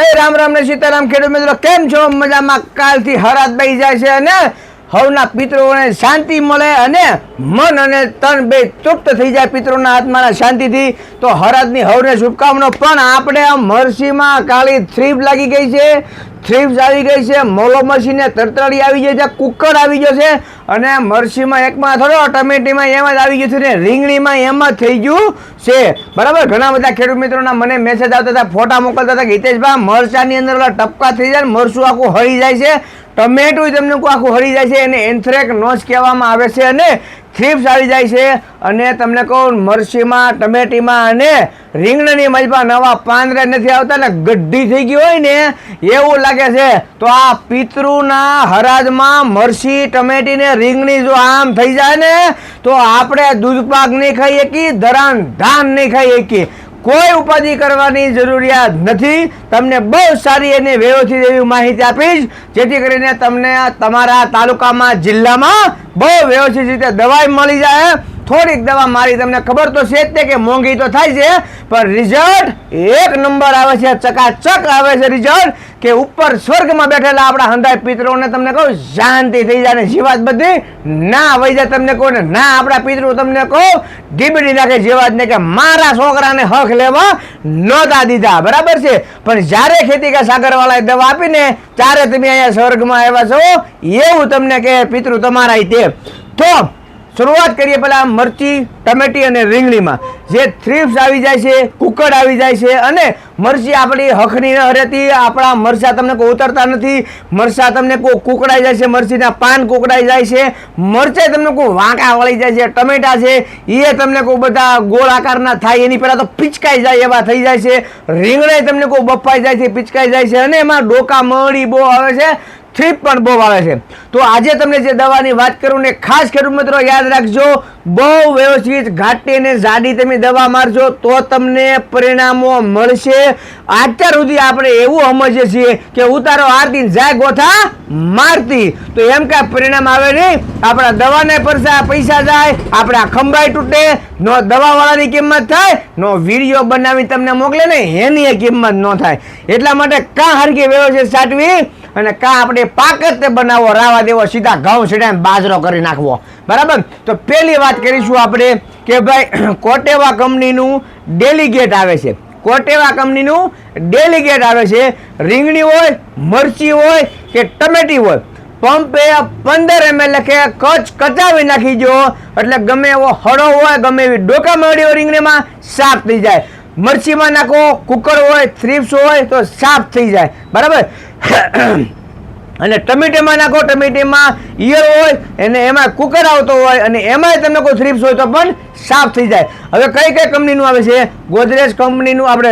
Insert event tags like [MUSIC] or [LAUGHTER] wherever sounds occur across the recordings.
એ રામ રામ ને સીતારામ ખેડૂત મિત્રો, કેમ છો? મજામાં? કાલથી હરાત બહી જાય છે અને હવના પિત્રોને શાંતિ મળે અને મન અને તન બે તૃપ્ત થઈ જાય પિત્રોના આત્માના શાંતિથી. તો હરાતની હવને શુભકામનો, પણ આપણે આ મરસીમાં કાળી થ્રીપ લાગી ગઈ છે. થ્રીપ્સ આવી ગઈ છે, મોલો મશીને તરતડી આવી ગઈ છે, કુકર આવી ગયો છે અને મરસીમાં એકમાં થોડો ટમેટીમાં એમ જ આવી ગયું છે ને રીંગણીમાં એમ જ થઈ ગયું છે. બરાબર? ઘણા બધા ખેડૂત મિત્રોના મને મેસેજ આવતા હતા, ફોટા મોકલતા હતા કે હિતેશભાઈ મરચાની અંદર ટપકા થઈ જાય મરસું આખું હળી જાય છે. ટમેટું તમને આખું હળી જાય છે એને એન્થ્રેક નોચ કહેવામાં આવે છે અને થ્રીપ્સ આવી જાય છે. અને તમને કહું મરસીમાં ટમેટીમાં અને રીંગણની મજમાં નવા પાંદડા નથી આવતા ને ગઢી થઈ ગઈ હોય ને, એવું લાગે છે. તો આ પિતૃના હરાજમાં મરસી ટમેટી ને રીંગણી જો આમ થઈ જાય ને, તો આપણે દૂધ પાક નહીં ખાઈ શકીએ ધરાન ધાન નહીં ખાઈ શકીએ કોઈ ઉપાધિ કરવાની જરૂરિયાત નથી. તમને બહુ સારી અને વ્યવસ્થિત એવી માહિતી આપીશ. જેથી કરીને તમને તમારા તાલુકામાં, જિલ્લામાં બહુ વ્યવસ્થિત રીતે દવાઈ મળી જાય થોડીક દવા મારી, તમને ખબર તો છે જ તે કે મોંઘી તો થાય છે, પણ રિઝલ્ટ એક નંબર આવે છે, ચકાચક આવે છે રિઝલ્ટ કે ઉપર સ્વર્ગમાં બેઠેલા આપણા હંધાય પિતરોને તમને કહું, શાંતિ થઈ જાય ને જીવાત બધી ના વહી જાય તમને કહું ને ના આપણા પિતરો તમને કહું, ડીબડી નાખે જીવાત ને કે મારા છોકરાને હક લેવા નહોતા દીધા. બરાબર છે? પણ જ્યારે ખેતી કે સાગરવાળાએ દવા આપીને, ત્યારે તમે અહીંયા સ્વર્ગમાં આવ્યા છો, એવું તમને કે પિતૃ તમારા તે. તો શરૂઆત કરીએ પહેલા મરચી, ટમેટી અને રીંગણીમાં. જે થ્રીપ્સ આવી જાય છે, કુકડ આવી જાય છે અને મરચી આપણી હખની ન રહેતી, આપણા મરચા તમને કોઈ ઉતરતા નથી, મરચા તમને કોઈ કુકડાઈ જાય છે, મરચીના પાન કુકડાઈ જાય છે મરચાઈ તમને કોઈ વાંકા વળી જાય છે, ટમેટા છે એ તમને કોઈ બધા ગોળ આકારના થાય, એની પહેલાં તો પિચકાઈ જાય એવા થઈ જાય છે રીંગણાઈ તમને કોઈ બફાઈ જાય છે, પિચકાઈ જાય છે, અને એમાં ડોકા, મળી બહુ આવે છે થ્રીપ પણ બહુ આવે છે. તો આજે તમને જે દવાની વાત કરું ને ખાસ ખેડૂત મિત્રો યાદ રાખજો, બહુ વ્યવસ્થિત ઘાટી અને જાડી તમે દવા મારજો તો તમને પરિણામો મળશે. અત્યાર સુધી આપણે એવું સમજીએ છીએ કે ઉતારો આરતી જાય ગોથા મારતી. તો એમ કાંઈ પરિણામ આવે નહીં. આપણા દવાને પરસા પૈસા જાય, આપણા ખંભાઈ તૂટે, નો દવાવાળાની કિંમત થાય, નો વીડિયો બનાવી તમને મોકલે ને એની કિંમત ન થાય. એટલા માટે કાં હરકી વ્યવસ્થિત સાચવી અને કાં આપણે પાક જ તે બનાવવો રાવા દેવો, સીધા ઘઉં સીડાને બાજરો કરી નાખવો. બરાબર? તો પહેલી વાત કરીશું આપણે કે ભાઈ, [CLEARS THROAT] કોટેવા કંપનીનું ડેલિગેટ આવે છે. કોટેવા કંપનીનું ડેલિગેટ આવે છે. રીંગણી હોય, મરચી હોય કે ટમેટી હોય. પંપે પંદર એમએલ લખે કચ કચાવી નાખી જો એટલે ગમે એવો હળો હોય, ગમે એવી ડોકા મળી રીંગણીમાં, સાફ થઈ જાય. મરચીમાં નાખો, કુકર હોય થ્રીપ્સ હોય, તો સાફ થઈ જાય. બરાબર? અને ટમેટેમાં નાખો, ટમેટેમાં ઈયર હોય, અને એમાં કુકર આવતો હોય, અને એમાંય તમને કોઈ થ્રીપ્સ હોય તો પણ સાફ થઈ જાય. હવે કઈ કઈ કંપનીનું આવે છે? ગોદરેજ કંપનીનું, આપણે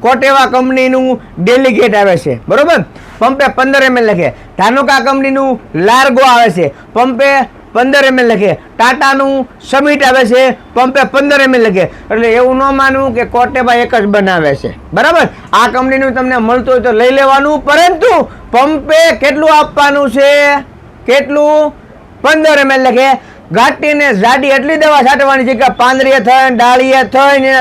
કોટેવા કંપનીનું ડેલિગેટ આવે છે. બરાબર? પંપે પંદર એમએલ લખે. ધાનુકા કંપનીનું લાર્ગો આવે છે. પંપે પંદર એમએલ લખે. ટાટાનું સમિટ આવે છે, પંપે પંદર એમએલ લખે. એટલે એવું ન માનવું કે કોટેબા એક જ બનાવે છે. બરાબર? આ કંપનીનું તમને મળતું હોય તો લઈ લેવાનું, પરંતુ પંપે કેટલું આપવાનું છે? કેટલું? પંદર એમએલ લખે. ઘાટીને જાડી એટલી દવા છાંટવાની છે કે પાંદરીએ થાય, ડાળીએ થાય ને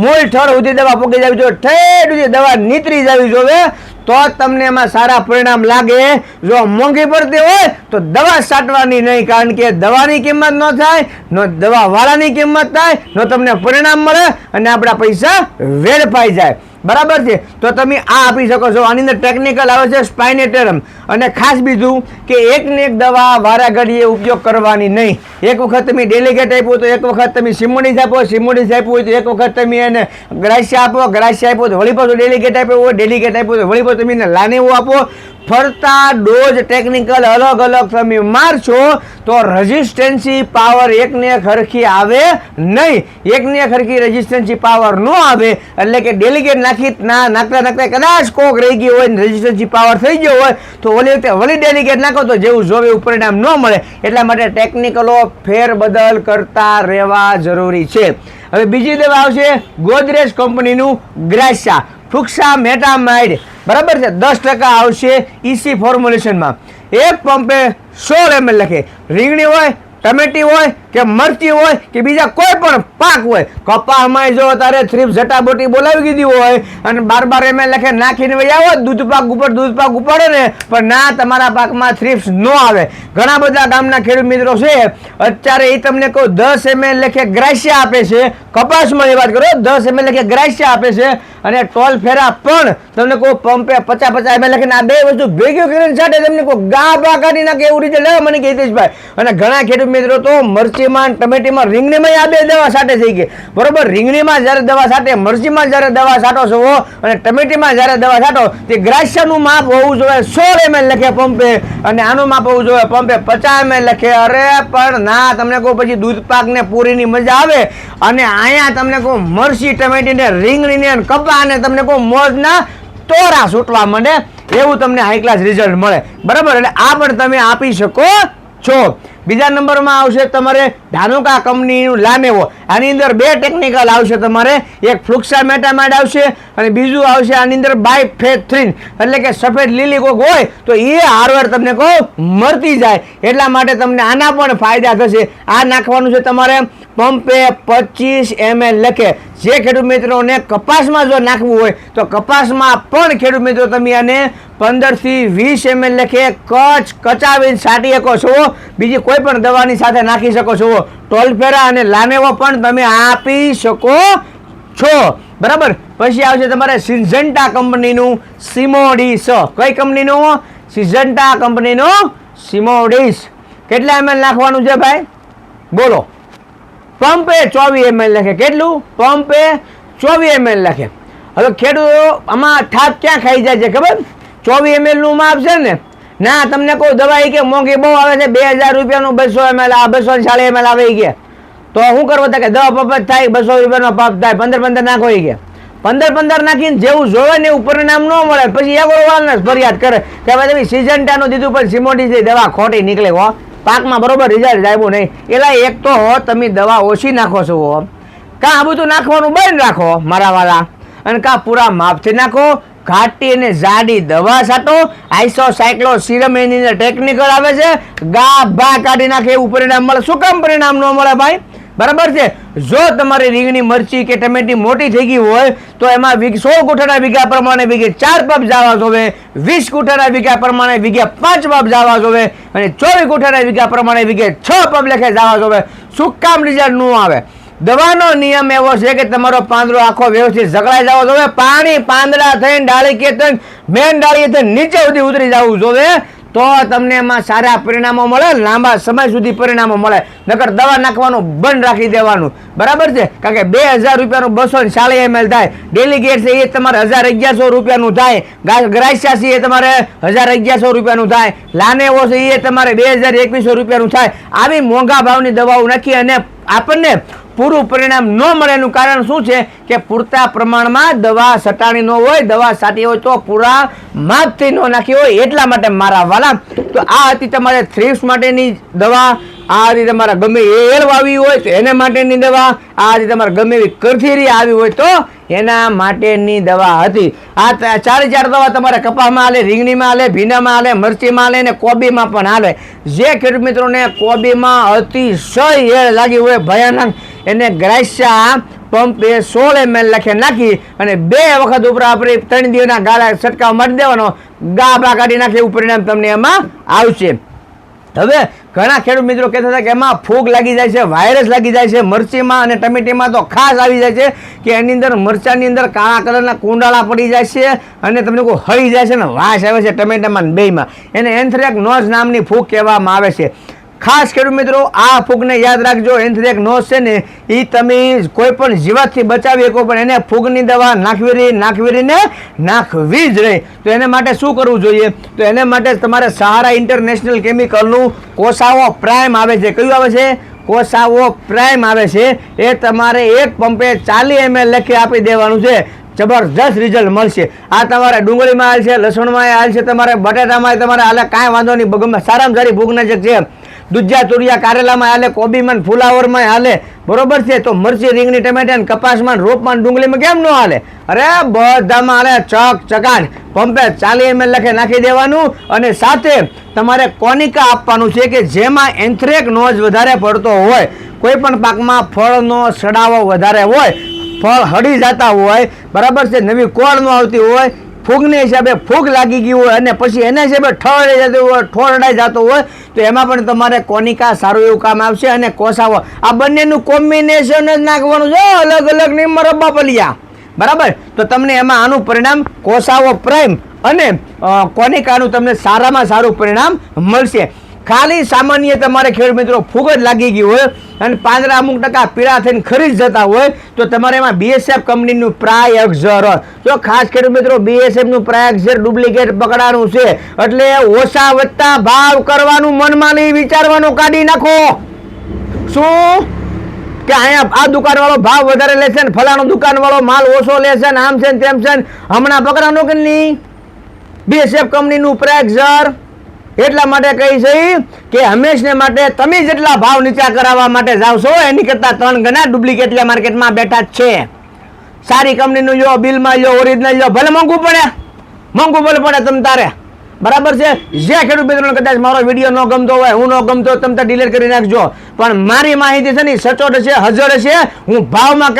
મૂળ થળ સુધી દવા પૂકી જવી જોઈએ. ઠેઠ સુધી દવા નીતરી જવી જોઈએ તો તમને એમાં સારા પરિણામ લાગે. જો મોંઘી પડતી હોય તો દવા છાંટવાની નહીં, કારણ કે દવાની કિંમત ન થાય, ન દવા વાળાની કિંમત થાય, ન તમને પરિણામ મળે અને આપણા પૈસા વેડફાઈ જાય. બરાબર છે? તો તમે આ આપી શકો છો. આની અંદર ટેકનિકલ આવે છે સ્પાઇનેટરમ અને ખાસ બીજું કે એક ને એક દવા વારા ઘડીએ ઉપયોગ કરવાની નહીં. એક વખત તમે ડેલિગેટ આપ્યો તો એક વખત તમે સિમોડીસ આપો સિમોડીસ આપ્યું હોય તો એક વખત તમે એને ગ્રાસ્ય આપો, ગ્રાસ્ય આપ્યો તો વળી પાછું ડેલિગેટ આપ્યો હોય, ડેલિગેટ આપ્યો તો વળી પાછું તમે એને લાનેવું આપો. ફરતા ડોઝ ટેકનિકલ અલગ અલગ તમે મારશો તો રેઝિસ્ટન્સી પાવર એકને એક હરખી આવે નહીં. એકને એક હરખી રેઝિસ્ટન્સી પાવર ન આવે એટલે કે ડેલિગેટ નાખી ના, નાખતા નાખતા કદાચ કોક રહી ગયો હોય ને રેઝિસ્ટન્સી પાવર થઈ ગયો હોય તો ઓલી વખતે વળી ડેલિગેટ નાખો તો જેવું જોવે એવું પરિણામ ન મળે. એટલા માટે ટેકનિકલો ફેરબદલ કરતા રહેવા જરૂરી છે. હવે બીજી દવા આવશે ગોદરેજ કંપનીનું ગ્રાસા ફુક્સા મેટામાઇડ બરાબર છે? દસ ટકા આવશે ઈસી ફોર્મ્યુલેશનમાં એક પંપે સોળ એમએલ લખે. રીંગણી હોય, ટમેટી હોય કે મરચી હોય કે બીજા કોઈ પણ પાક હોય. કપાસમાં જો તારે થ્રીપ ઝટાબોટી બોલાવી દીધી હોય અને બાર બાર એમ લખે, નાખીને ભાઈ આવો, દૂધ પાક ઉપર, દૂધ પાક ઉપાડે ને. પણ ના, તમારા પાકમાં થ્રીપ્સ ન આવે. ઘણા બધા ગામના ખેડૂત મિત્રો છે, અત્યારે એ તમને કહું, દસ એમએલ લખે ગ્રાસ્ય આપે છે. કપાસમાં એ વાત કરો, દસ એમએલ લખે ગ્રાસ્ય આપે છે. અને ટોલ ફેરા પણ તમને કહું, પંપે પચાસ પચાસ એમ લખીને આ બે વસ્તુ ભેગી કરીને સાથે તમને કહું, ગા, બા કાઢી નાખે. એવું રીતે લેવા મને કહી ભાઈ અને ઘણા ખેડૂત મિત્રો તો મરચીમાં ટમેટીમાં રીંગણીમાં આ બે દવા સાથે થઈ ગઈ. બરોબર? રીંગણીમાં જ્યારે દવા સાથે મરચીમાં જ્યારે દવા છાંટો છો અને ટમેટીમાં જ્યારે દવા છાંટો તે ગ્રાસ્યનું માપ હોવું જોઈએ સોળ એમએલ લખે પંપે, અને આનું માપ હોવું જોઈએ પંપે પચાસ એમએલ લખે. અરે પણ ના, તમને કહું પછી દૂધ પાકને પૂરીની મજા આવે, અને અહીંયા તમને કહું મરચી ટમેટી ને કપાને તમને કહું મોજના તોરા છૂટવા માંડે, એવું તમને હાઈ ક્લાસ રિઝલ્ટ મળે. બરાબર? એટલે આ પણ તમે આપી શકો છો. બીજા નંબરમાં આવશે તમારે ધાનુકા કંપનીનું લામેવો. આની અંદર બે ટેકનિકલ આવશે તમારે. એક ફ્લુક્સા મેટામાઇડ આવશે અને બીજું આવશે આની અંદર બાય ફેથ્રીન એટલે કે સફેદ લીલી કોક હોય તો એ હારવાર તમને કહો મળતી જાય. એટલા માટે તમને આના પણ ફાયદા થશે. આ નાખવાનું છે તમારે પંપે પચીસ એમએલ લખે. જે ખેડૂત મિત્રોને કપાસમાં જો નાખવું હોય તો કપાસમાં પણ ખેડૂત મિત્રો તમે આને પંદરથી વીસ એમએલ લખે. કચ કચાવીને છાંટી શકો છો બીજી કોઈ પણ દવાની સાથે નાખી શકો છો. ટોલફેરા અને લાનેવો પણ તમે આપી શકો છો. બરાબર? પછી આવશે તમારે સિઝન્ટા કંપનીનું સિમોડીસ. કઈ કંપનીનું? સિઝન્ટા કંપનીનું સિમોડીસ. કેટલા એમએલ નાખવાનું છે ભાઈ? બોલો. પંપે ચોવીસ એમએલ લખે કેટલું? પંપે ચોવીસ એમએલ લખે હવે ખેડૂતો આમાં થાપ ક્યાં ખાઈ જાય છે ખબર? ચોવીસ એમએલનું માપ છે ને ના, તમને કહું દવા કે મોંઘી બહુ આવે છે, બે હજાર રૂપિયાનું બસો એમએલ આ બસો ચાલીસ એમએલ આવે ઈ કે. તો શું કરવો કે દવા પપ જ થાય, બસો રૂપિયાનો પાપ થાય, પંદર પંદર નાખો એ કે. પંદર પંદર નાખીને જેવું જોવે ને એવું પરિણામ ન મળે, પછી એવો વાળને ફરિયાદ કરે. કે ભાઈ તમે સિઝન્ટાનું દીધું, પણ સિમોટી જે દવા ખોટી નીકળે હો. પાકમાં બરોબર રિઝલ્ટ આવ્યું નહીં. એટલે એક તો હો, તમે દવા ઓછી નાખો છો, હો. કાં આ બધું નાખવાનું બંધ રાખો, મારા વાલા. અને કાં પૂરા માપથી નાખો ઘાટી અને જાડી દવા છાંટો આઈસો સાયક્લો સિરમ એની ટેકનિકલ આવે છે. ગા બા કાઢી નાખે એવું પરિણામ મળે. શું કામ પરિણામ ન મળે ભાઈ? બરાબર છે? જો તમારી રીંગણી, મરચી કે ટમેટી મોટી થઈ ગઈ હોય, તો એમાં સો ગુઠાના વીઘા પ્રમાણે વીઘે ચાર પપ જવા જોવે, વીસ ગુઠાના વીઘા પ્રમાણે વીઘે પાંચ પપ જવા જોવે અને ચોવીસ ગુઠાના વીઘા પ્રમાણે વીઘે છ પપ લેખે જવા જોવે. શું કામ રિઝલ્ટ ન આવે? દવાનો નિયમ એવો છે કે તમારો પાંદડો આખો વ્યવસ્થિત જકડાઈ જવો જોવે પાણી પાંદડા થઈને ડાળી કે મેન ડાળી થઈને નીચે સુધી ઉતરી જવું જોવે તો તમને એમાં સારા પરિણામો મળે, લાંબા સમય સુધી પરિણામો મળે. નકર દવા નાખવાનું બંધ રાખી દેવાનું. બરાબર છે? કારણ કે બે હજાર રૂપિયાનું બસો ને ચાલીસ એમએલ થાય. ડેલિગેટ છે એ તમારે હજાર અગિયારસો રૂપિયાનું થાય. ગ્રાસ્યા એ તમારે હજાર અગિયારસો રૂપિયાનું થાય. લાનેવો છે એ તમારે બે હજાર એકવીસો રૂપિયાનું થાય. આવી મોંઘા ભાવની દવાઓ નાખી અને આપણને પૂરું પરિણામ ન મળે એનું કારણ શું છે કે પૂરતા પ્રમાણમાં દવા સટાણી ન હોય, દવા સાટી હોય તો પૂરા માપથી ન નાખી હોય એટલા માટે મારા વાલા. તો આ હતી તમારે થ્રીપ્સ માટેની દવા, આ હતી તમારા ગમે એળ વાવી હોય તો એને માટેની દવા, આ હતી તમારે ગમે એવી કરથીરી આવી હોય તો એના માટેની દવા હતી. આ ચારે ચાર દવા તમારે કપાસમાં હાલે, રીંગણીમાં હાલે, ભીંડામાં હાલે, મરચીમાં હાલે ને કોબીમાં પણ હાલે. જે ખેડૂત મિત્રોને કોબીમાં અતિશય એળ લાગી હોય, ભયાનક એને ગ્રાસ્યા એ સોળ એમએલ લખે નાખી અને બે વખત ઉપર આપણે ત્રણ દિવસના ગાળા છંટકાવ મારી દેવાનો, ગાભા કાઢી નાખે એવું પરિણામ તમને એમાં આવશે. હવે ઘણા ખેડૂત મિત્રો કહેતા હતા કે એમાં ફૂગ લાગી જાય છે, વાયરસ લાગી જાય છે, મરચીમાં અને ટમેટીમાં તો ખાસ આવી જાય છે કે એની અંદર મરચાની અંદર કાળા કલરના કુંડાળા પડી જાય છે અને તમને કોઈ હળી જાય છે ને વાસ આવે છે ટમેટામાં ને બેયમાં. એને એન્થ્રેક નોઝ નામની ફૂગ કહેવામાં આવે છે. ખાસ ખેડૂત મિત્રો, આ ફૂગને યાદ રાખજો. એન્થ્રેક નો છે ને એ તમે કોઈ પણ જીવાતથી બચાવી શકો, પણ એને ફૂગની દવા નાખવી રહી નાખવી રહીને નાખવી જ રહી તો એને માટે શું કરવું જોઈએ? તો એને માટે તમારે સહારા ઇન્ટરનેશનલ કેમિકલનું કોસાવો પ્રાઇમ આવે છે. કયું આવે છે? કોસાવો પ્રાઇમ આવે છે. એ તમારે એક પંપે ચાલી એમએલ લખી આપી દેવાનું છે. જબરજસ્ત રિઝલ્ટ મળશે. આ તમારે ડુંગળીમાં હાલ છે લસણમાં હાલ છે, તમારે બટાટામાં તમારે હાલે, કાંઈ વાંધો નહીં. બગમાં સારામાં સારી ભૂખ નજક છે દુધિયા તુરિયા કારેલામાં હાલે કોબીમાં ફુલાવરમાં હાલે. બરોબર છે? તો મરચી, રીંગણી ટમેટા કપાસમાં રોપમાં ડુંગળીમાં કેમ ન હાલે? અરે બધામાં હાલે ચક ચકાટ. પંપે ચાલી એમ લખે નાખી દેવાનું અને સાથે તમારે કોનિકા આપવાનું છે કે જેમાં એન્થ્રેક નોજ વધારે પડતો હોય. કોઈ પણ પાકમાં ફળનો સડાવો વધારે હોય, ફળ હળી જતા હોય, બરાબર છે? નવી કોળ ન આવતી હોય ફૂગને હિસાબે ફૂગ લાગી ગયું હોય અને પછી એના હિસાબે ઠળ જતું હોય, ઠોરડાઈ જતો હોય, તો એમાં પણ તમારે કોનિકા સારું એવું કામ આવશે અને કોસાવો. આ બંનેનું કોમ્બિનેશન જ નાખવાનું છે. અલગ અલગની મરબ્બા પલિયા બરાબર? તો તમને એમાં આનું પરિણામ કોસાવો પ્રાઇમ અને કોનિકાનું તમને સારામાં સારું પરિણામ મળશે. ખાલી સામાન્ય તમારે ખેડૂત મિત્રો ફૂગ જ લાગી ગયું હોય અને પાંદડા અમુક ટકા પીળા થઈને ખરી જતા હોય, તો તમારે એમાં બીએસએફ કંપનીનું પ્રાયક્ષર જો ખાસ ખેડૂત મિત્રો બીએસએફનું પ્રાયક્ષર ડુપ્લિકેટ પકડાનું છે, એટલે ઓછા વધતા ભાવ કરવાનું મનમાં નહીં વિચારવાનું કાઢી નાખો. શું? કે અહીંયા આ દુકાન વાળો ભાવ વધારે લેશે ને ફલાણો દુકાન વાળો માલ ઓછો લેશે ને આમ છે ને તેમ છે ને, હમણાં પકડાનો કે નહીં? બીએસએફ કંપનીનું પ્રેક્ઝર એટલા માટે કહી છે કે હંમેશને માટે તમે જેટલા ભાવ નીચા કરાવવા માટે જાવ છો, એની કરતાં ત્રણ ગણા ડુપ્લિકેટ માર્કેટમાં બેઠા જ છે. સારી કંપનીનું લો બિલમાં લો ઓરિજિનલ લો ભલે મોંઘું પડે. મોંઘું ભલે પડે તમ તારે. બરાબર છે? જે ખેડૂત મિત્રોને કદાચ મારો વીડિયો ન ગમતો હોય, હું ન ગમતો તમે તો ડિલીટ કરી નાખજો. પણ મારી માહિતી છે ને સચોટ છે હજર છે હું ભાવમાં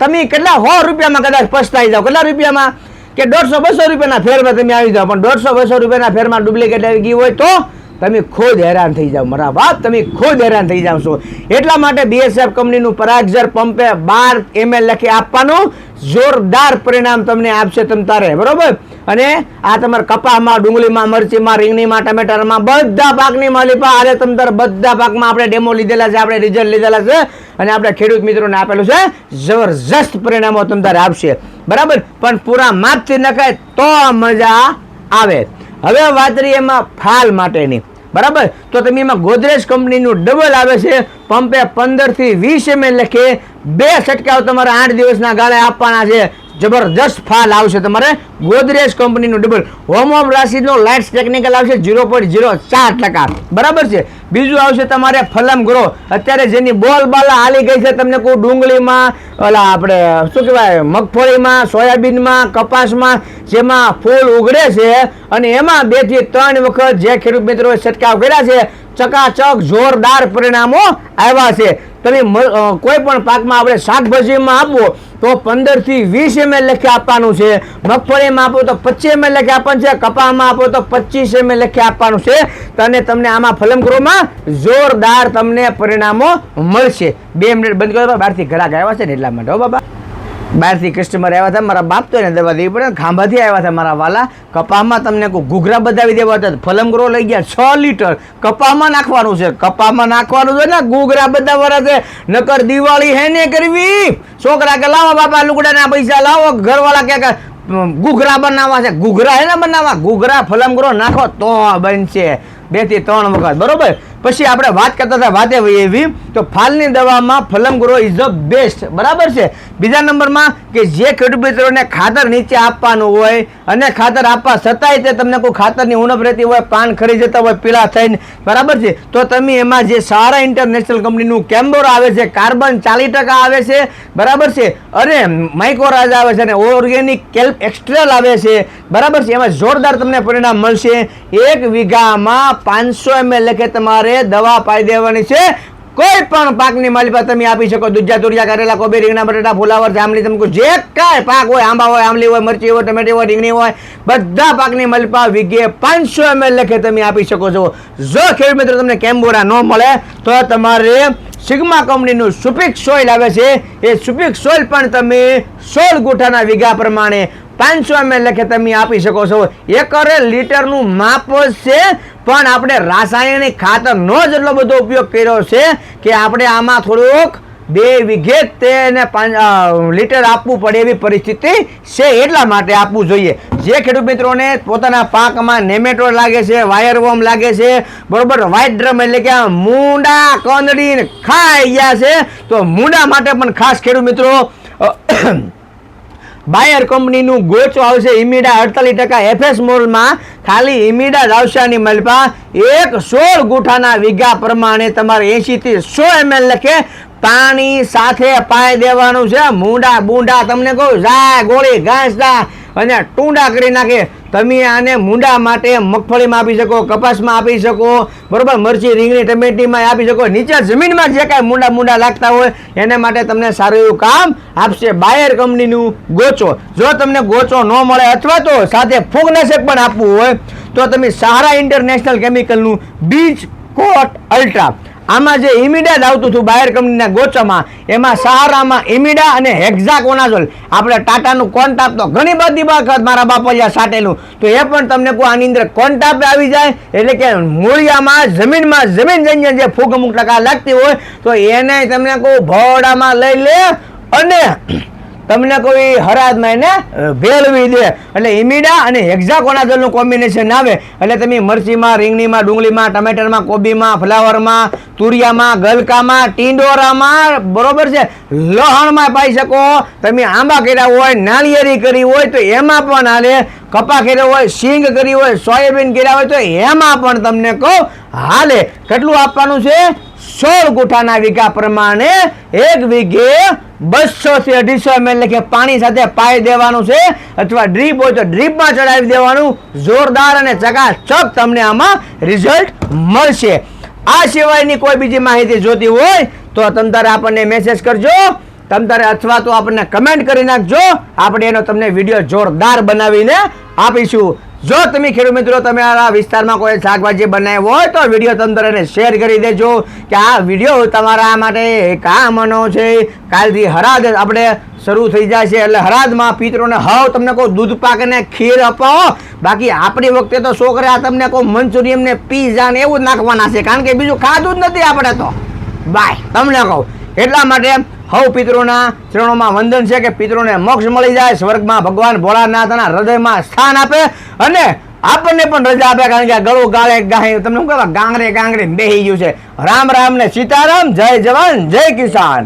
તમે કેટલા સો રૂપિયામાં કદાચ પસ્તાઈ જાઓ? કેટલા રૂપિયામાં? કે દોઢસો બસો રૂપિયાના ફેરમાં તમે આવી જાઓ. પણ દોઢસો બસો રૂપિયાના ફેરમાં ડુપ્લિકેટ આવી ગઈ હોય તો તમે ખુદ હેરાન થઈ જાઓ. મારા બાપ, તમે ખુદ હેરાન થઈ જાઓ છો. એટલા માટે બીએસએફ કંપનીનું પરાગઝર પંપે બાર એમએલ લખી આપવાનું. જોરદાર પરિણામ તમને આપશે તમ તારે. બરોબર? અને આ તમારા કપાસમાં, ડુંગળીમાં, મરચીમાં, રીંગણીમાં, ટમેટામાં બધા પાકની માલિપા આરે તમ તારે બધા પાકમાં આપણે ડેમો લીધેલા છે, આપણે રિઝલ્ટ લીધેલા છે. અને આપણે ખેડૂત મિત્રોને આપેલું છે, જબરજસ્ત પરિણામો તમ તારે આપશે. બરાબર? પણ પૂરા માપથી નખાય તો મજા આવે. હવે વાત રહી એમાં ફાલ માટેની. બરાબર? તો તમે એમાં ગોદરેજ કંપનીનું ડબલ આવે છે. પંપે પંદરથી વીસ એમએલ લખે બે છટકાવ તમારા આઠ દિવસના ગાળે આપવાના છે. જબરજસ્ત ફાલ આવશે તમારે. ગોદરેજ કંપનીનું ડબલ હોમ હોમ રાશિનો લાઇટ્સ ટેકનિકલ આવશે ઝીરો પોઈન્ટ ઝીરો ચાર ટકા. બરાબર છે? બીજું આવશે તમારે ફલમ ગ્રો અત્યારે જેની બોલ બાલા હાલી ગઈ છે તમને કોઈ ડુંગળીમાં, ઓલા આપણે, શું કહેવાય, મગફળીમાં, સોયાબીનમાં, કપાસમાં, જેમાં ફૂલ ઉગડે છે અને એમાં બેથી ત્રણ વખત જે ખેડૂત મિત્રોએ છંટકાવ કર્યા છે ચકાચક, જોરદાર પરિણામો આવ્યા છે. તમે કોઈ પણ પાકમાં આપણે શાકભાજીમાં આપો તો પંદરથી વીસ એમએલ લખી આપવાનું છે. મગફળીમાં આપો તો પચીસ એમએલ લખી આપવાનું છે. કપામાં આપો તો પચીસ એમએલ લખી આપવાનું છે. અને તમને આમાં ફલમ ગ્રોમાં જોરદાર તમને પરિણામો મળશે. બે મિનિટ બંધ કરો બહારથી ઘરાક આવ્યા છે ને એટલા માટે. હો બાબા. બહારથી કસ્ટમર આવ્યા હતા, મારા બાપ તો એને દવા દેવી પડે ખાંભાથી આવ્યા હતા મારા વાલા. કપામાં તમને કોઈ ઘૂઘરા બતાવી દેવા હતા ફલમ ગ્રો લઈ ગયા, છ લીટર. કપામાં નાખવાનું છે, કપામાં નાખવાનું છે ને, ઘૂઘરા બતાવવાના છે. નકર દિવાળી હે ને કરવી? છોકરા કે, લાવો બાપા, લુગડાના પૈસા લાવો. ઘરવાળા કે ઘૂઘરા બનાવવા છે. ઘૂઘરા હે ને બનાવવા? ઘૂઘરા ફલમ ગ્રો નાખો તો બનશે. બેથી ત્રણ વખત, બરોબર? પછી આપણે વાત કરતા હતા વાતે વહી એવી, તો ફાલની દવામાં ફલમ ગ્રો ઇઝ ધ બેસ્ટ બરાબર છે? બીજા નંબરમાં કે જે ખેડૂત મિત્રોને ખાતર નીચે આપવાનું હોય અને ખાતર આપવા છતાંય તે તમને કોઈ ખાતરની ઉણપ રહેતી હોય, પાન ખરી જતા હોય, પીળા થઈને, બરાબર છે? તો તમે એમાં જે સારા ઇન્ટરનેશનલ કંપનીનું કેમ્બોર આવે છે, કાર્બન ચાલીસ ટકા આવે છે, બરાબર છે? અને માઇકોરાજ આવે છે અને ઓર્ગેનિક કેલ્પ એક્સ્ટ્રેલ આવે છે, બરાબર છે? એમાં જોરદાર તમને પરિણામ મળશે. એક વીઘામાં પાંચસો એમએલ લખે તમારે દવા પાડી દેવાની છે. કોઈ પણ પાકની માલિપા તમે આપી શકો. દુજા તુરિયા, કરેલા, કોબી, રીંગણા, બટાટા, ફુલાવર જામલી તમને જે કાંઈ પાક હોય, આંબા હોય, આંબલી હોય, મરચી હોય, ટમેટી હોય, રીંગણી હોય, બધા પાકની માલિપા વીઘે પાંચસો એમએલ લખે તમે આપી શકો છો. જો ખેડૂત મિત્રો તમને કેમ્બોરા ન મળે, તો તમારે સિગ્મા કંપનીનું સુપિક સોઇલ આવે છે. એ સુપિક સોઇલ પણ તમે સોળ ગુઠાના વીઘા પ્રમાણે પાંચસો એમએલ લખે તમે આપી શકો છો. એકરે લીટરનું માપ છે, પણ આપણે રાસાયણિક ખાતરનો જ એટલો બધો ઉપયોગ કર્યો છે કે આપણે આમાં થોડુંક બે વીઘે તેને લીટર આપવું પડે એવી પરિસ્થિતિ છે એટલા માટે આપવું જોઈએ. જે ખેડૂત મિત્રોને પોતાના પાકમાં નેમેટોડ લાગે છે વાયરવોમ લાગે છે, બરોબર વ્હાઇટ ડ્રમ એટલે કે મૂંડા કંદડીને ખાઈ ગયા છે, તો મૂંડા માટે પણ ખાસ ખેડૂત મિત્રો બાયર કંપનીનું ગોચ આવશે. ઇમિડા અડતાલીસ ટકા એફએસ મોલમાં ખાલી ઇમિડા આવશે મલપા એક સોળ ગુઠાના વીઘા પ્રમાણે તમારે એંશીથી સો એમએલ લખે. પાણી સાથે પાય દેવાનું છે. મૂંડા બુંડા તમને કહું. જા ગોળી ઘાસ અને ટૂંડા કરી નાખે. તમે આને મૂંડા માટે મગફળીમાં આપી શકો, કપાસમાં આપી શકો, બરોબર, મરચી, રીંગણી, ટમેટીમાં આપી શકો. નીચે જમીનમાં જે કાંઈ મૂંડા મૂંડા લાગતા હોય, એને માટે તમને સારું એવું કામ આપશે બાયર કંપનીનું ગોચો. જો તમને ગોચો ન મળે અથવા તો સાથે ફૂગનાશક પણ આપવું હોય, તો તમે સહારા ઇન્ટરનેશનલ કેમિકલનું બીજ કોટ અલ્ટ્રા. આમાં જે ઇમિડા જ આવતું હતું બાયર કંપનીના ગોચામાં, એમાં સહારામાં ઇમિડા અને હેક્ઝાકોનાઝોલ. આપણે ટાટાનું કોન્ટાપ તો ઘણી બધી વખત મારા બાપલિયા સાટેલું. તો એ પણ તમને કોઈ આની અંદર કોન્ટાપ આવી જાય, એટલે કે મૂળિયામાં, જમીનમાં જમીન જઈને જે ફૂગ અમુક ટકા લાગતી હોય, તો એને તમને કહું, ભોડામાં લઈ લે અને તમને કોઈ હરાજમાં એને ભેળવી દે. એટલે ઇમિડા અને હેક્ઝાકોનાઝોલનું કોમ્બિનેશન આવે. એટલે તમે મરચીમાં, રીંગણીમાં, ડુંગળીમાં, ટમેટરમાં, કોબીમાં, ફ્લાવરમાં, તુરિયામાં, ગલકામાં, ટીંડોરામાં, બરોબર છે? લહણમાં પાઈ શકો. તમે આંબા કર્યા હોય, નાળિયેરી કરી હોય, તો એમાં પણ હાલે. કપા કર્યો હોય સિંગ કરી હોય, સોયાબીન કર્યા હોય, તો એમાં પણ તમને કહું, હાલે. કેટલું આપવાનું છે? સોળ ગુઠાના વીઘા પ્રમાણે એક વીઘે બસો થી અઢીસો એમએલ લેખે પાણી સાથે પાઈ દેવાનું છે અથવા ડ્રીપ હોય તો ડ્રીપમાં ચડાવી દેવાનું. જોરદાર અને ચકાચક તમને આમાં રિઝલ્ટ મળશે. આ સિવાયની કોઈ બીજી માહિતી જોતી હોય તો તમ તારે આપણને મેસેજ કરજો. તમ તારે અથવા તો આપણને કમેન્ટ કરી નાખજો. આપણે એનો તમને વીડિયો જોરદાર બનાવીને આપીશું. જો તમે ખેડૂત મિત્રો, તમે આ વિસ્તારમાં કોઈ શાકભાજી બનાવી હોય તો વીડિયો તમ તારે શેર કરી દેજો કે આ વીડિયો તમારા માટે કામનો છે. કાલથી હરાદ આપણે શરૂ થઈ જાય છે એટલે હરાદમાં પિત્રોને હવ તમને કોઈ દૂધ પાકને ખીર અપાવો બાકી આપણી વખતે તો છોકરા તમને કોઈ મંચુરિયન ને પીઝા ને એવું જ નાખવાના છે. કારણ કે બીજું ખાધું જ નથી આપણે તો. બાય, તમને કહું. એટલા માટે હવ પિતૃના ચરણોમાં વંદન છે કે પિતૃને મોક્ષ મળી જાય, સ્વર્ગમાં ભગવાન ભોળાનાથના હૃદયમાં સ્થાન આપે અને આપણને પણ રજા આપે, કારણ કે ગળું ગાળે ગાય, તમને શું કહેવાય? ગાંગરે ગાંગરે બેહી ગયું છે. રામ રામ ને સીતારામ, જય જવાન, જય કિસાન.